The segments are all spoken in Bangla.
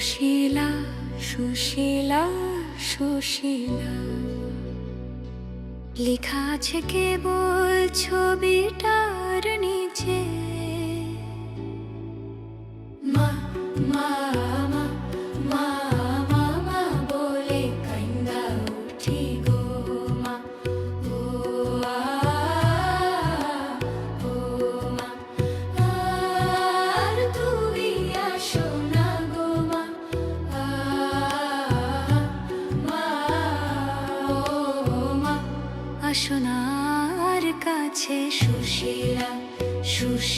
সুশীলা সুশীলা সুশীলা। লেখা আছে কেবল ছবিটার নিচে। মা মা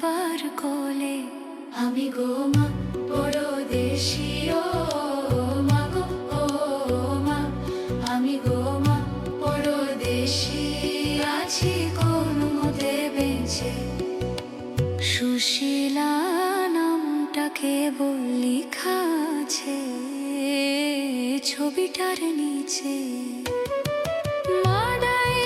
একবার কোলে। আমি গো মা বড় মা গো, ও মা। আমি গো মা বড় দেশি আছি কোন মতে বেঁচে। সুশীলা নামটাকে বললি খাছে, ছবিটার নিচে। মাডাইকা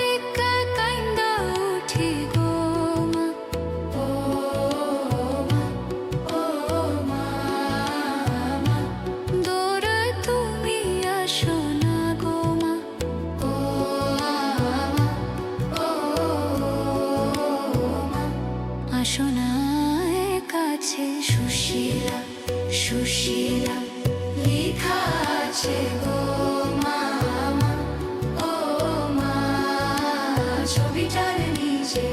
না কাছে সুশীলা সুশীলা লেখা আছে গো মামা ও মা ছবিটার নিচে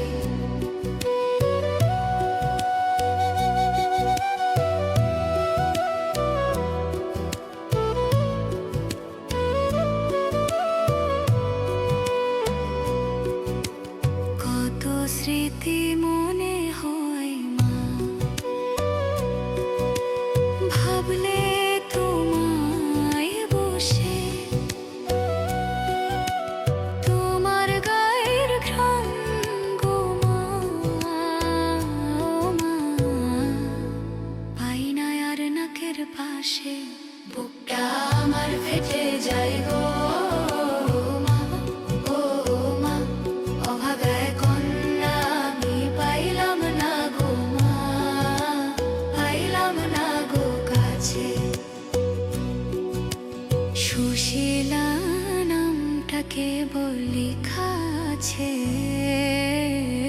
আর পাশে বুকটা আমার ফেটে যায় গো। সুশীলা নামটাকে বলি খাছে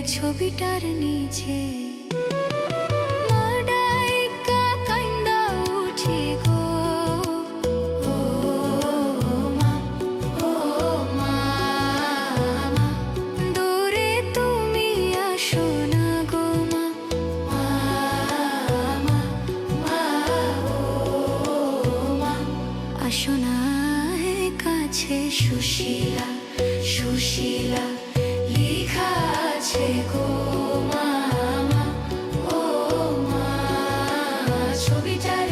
ছবিটার নিচে কাছে সুশীলা সুশীলা লেখা আছে গো মামা ও মা। ছবিটার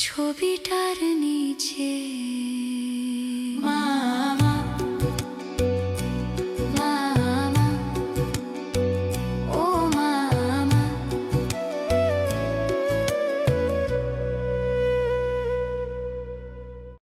ছবিটার নিচে। মা